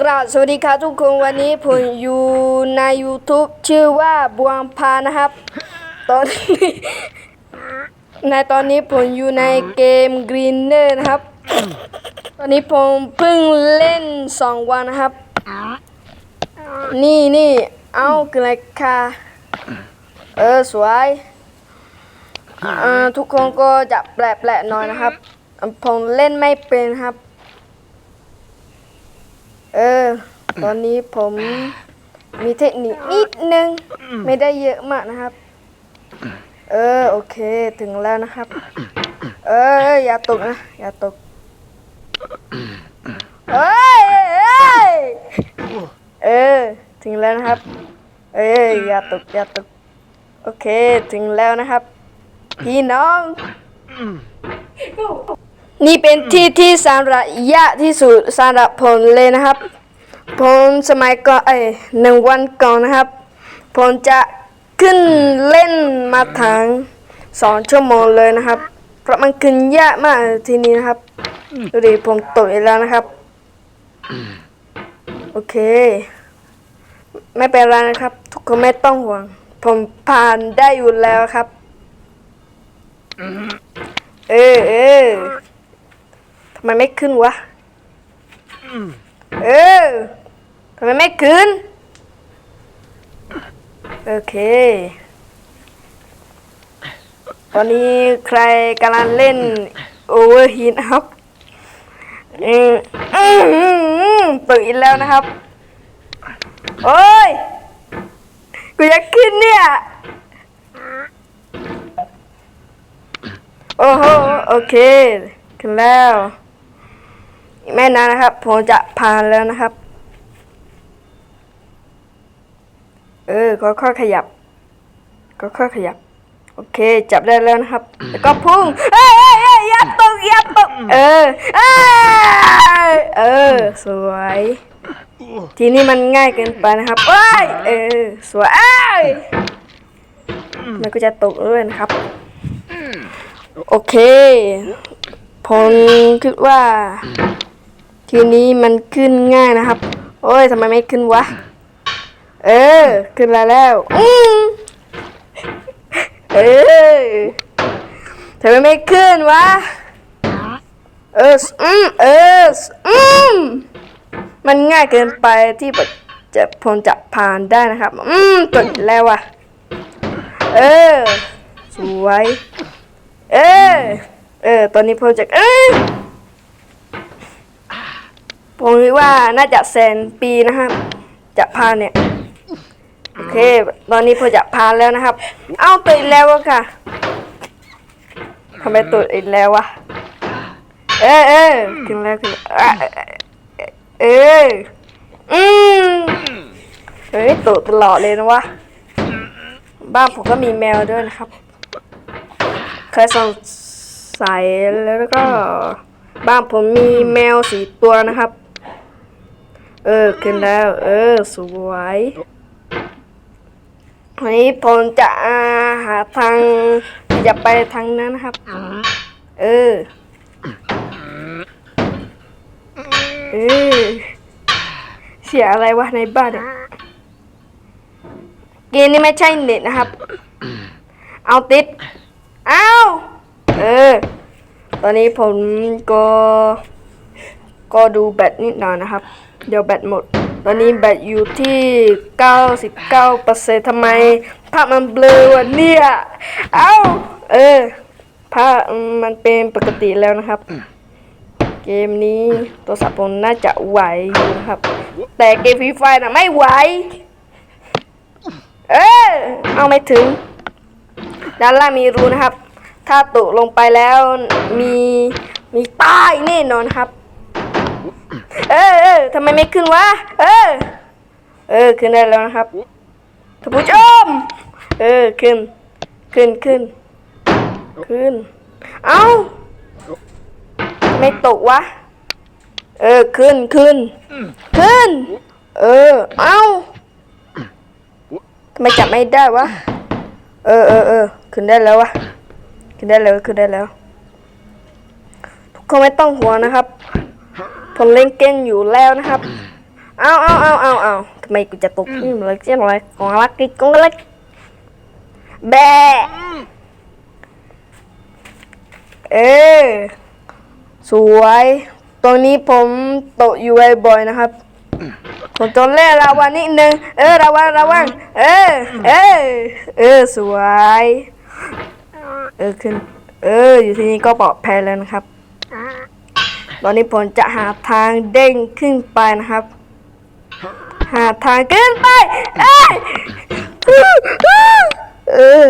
กราบสวัสดีครับทุกคนวันนี้ผมอยู่ใน YouTube ชื่อว่าบวงพานะครับ ตอนนี้ในตอนนี้ผมอยู่ในเกม Greener นะครับ ตอนนี้ผมเพิ่งเล่น 2 วันนะครับ นี่นี่เอาเกิดอะไรค่ะเออ สวยทุกคนก็จะแปลกๆหน่อยนะครับ ผมเล่นไม่เป็นครับ เออ ตอนนี้ผมมีเทคนิคนิดนึง ไม่ได้เยอะมากนะครับ เออ โอเคถึงแล้วนะครับ เออ อย่าตกนะ อย่าตกเฮ้ยเอ้ยเออ ถึงแล้วนะครับ เอ้ยอย่าตกอย่าตก โอเคถึงแล้วนะครับ พี่น้อง นี่เป็นที่ที่สาระยากที่สุดสำหรับผมเลยนะครับ ผมสมัยก่อนไอยหนึ่งวันก่อนนะครับ ผมจะขึ้นเล่นมาถังสองชั่วโมงเลยนะครับ เพราะมันขึ้นยากมากทีนี้นะครับดูดิผมตกอีกแล้วนะครับ โอเค ไม่เป็นไรนะครับ ทุกคนไม่ต้องห่วง ผมผ่านได้อยู่แล้วครับ เออเออ ทำไมไม่ขึ้นวะ เออทำไมไม่ขึ้น โอเค ตอนนี้ใครกำลังเล่นโอเวอร์ฮีทครับอืมอืมอืมอืมตื่นอีกแล้วนะครับ โอ้ย กูอยากขึ้นเนี่ย โอ้โห โอเค ขึ้นแล้ว อีกไม่นานนะครับ ผมจะผ่านแล้วนะครับ เออก็ค่อยๆขยับก็ค่อยๆขยับ โอเค จับได้แล้วนะครับ แล้วก็พุ่งเอ้ยเอ้ยเอ้ยอย่าตกอย่าตกเออเอ้ยเออ สวย ทีนี้มันง่ายเกินไปนะครับเอ้ยเออ สวยเอ้ยมันก็จะตกด้วยนะครับ โอเคผมคิดว่า ทีนี้มันขึ้นง่ายนะครับ โอ้ยทำไมไม่ขึ้นวะ เออ ขึ้นแล้วแล้วอืมเออทำไมไม่ขึ้นวะ เอออืมเอออืมมันง่ายเกินไปที่จะผมจะผ่านได้นะครับ อืมตกแล้วว่ะ เออ สวย เออ เออ ตอนนี้ผมจะเอ้ ผมคิดว่าน่าจะแสนปีนะครับ จะผ่านเนี่ย โอเค ตอนนี้ผมจะผ่านแล้วนะครับ เอ้าตื่นแล้วอะค่ะทำไมตื่นอีกแล้ววะ เออเออขึ้นแล้วขึ้นแล้วอะเออ อืมเฮ้ยตื่นตลอดเลยนะวะ บ้านผมก็มีแมวด้วยนะครับ เคยสงสัยแล้วก็บ้านผมมีแมวสีตัวนะครับ เออขึ้นแล้ว เออ สวยวันนี้ผมจะหาทางจะไปทางนั้นนะครับ เออ เออ เสียอะไรวะในบ้านเนี่ยเกมนี้ไม่ใช่เน็ตนะครับ เอาติด เอาเออ ตอนนี้ผมก็ ก็ดูแบตนิดหน่อยนะครับ เดี๋ยวแบตหมด ตอนนี้แบตอยู่ที่ 99%ทำไมภาพมันเบลอวะเนี่ย เอาเออภาพมันเป็นปกติแล้วนะครับ เกมนี้โทรศัพท์ผมน่าจะไหวอยู่นะครับ แต่เกมฟรีไฟน่ะไม่ไหว เออเอาไม่ถึง ด้านล่างมีรูนะครับ ถ้าตกลงไปแล้วมีมีตายแน่นอนครับ ทำไมไม่ขึ้นวะ เออ เออ ขึ้นได้แล้วนะครับท่านผู้ชม เออ ขึ้น ขึ้นขึ้น ขึ้น เอ้า ไม่ตกวะ เออ ขึ้นขึ้น ขึ้น เออ เอ้าทำไมจับไม่ได้วะ เออเออเออ ขึ้นได้แล้ววะ ขึ้นได้แล้ว ขึ้นได้แล้ว ทุกคนไม่ต้องห่วงนะครับ ผมเล่นเกมอยู่แล้วนะครับ เอาเอาเอาเอาเอาทำไมกูจะตกนี่เลยเจ้าอะไรของรักกิกงเล็กแบะเออสวย ตรงนี้ผมตกอยู่บ่อยๆนะครับผมจนเล่นระวังนิดนึง เออระวังระวัง เออ เออ เออสวย เออขึ้น เออ อยู่ที่นี่ก็ปลอดภัยแล้วนะครับต อนนี้ผมจะหาทางเด้งขึ้นไปนะครับ หาทางขึ้นไปเอ้ยเออเออ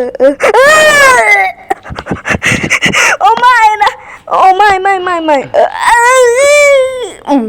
โอ้ไม่นะ โอ้ไม่ไม่ไม่ไม่เออเอออืม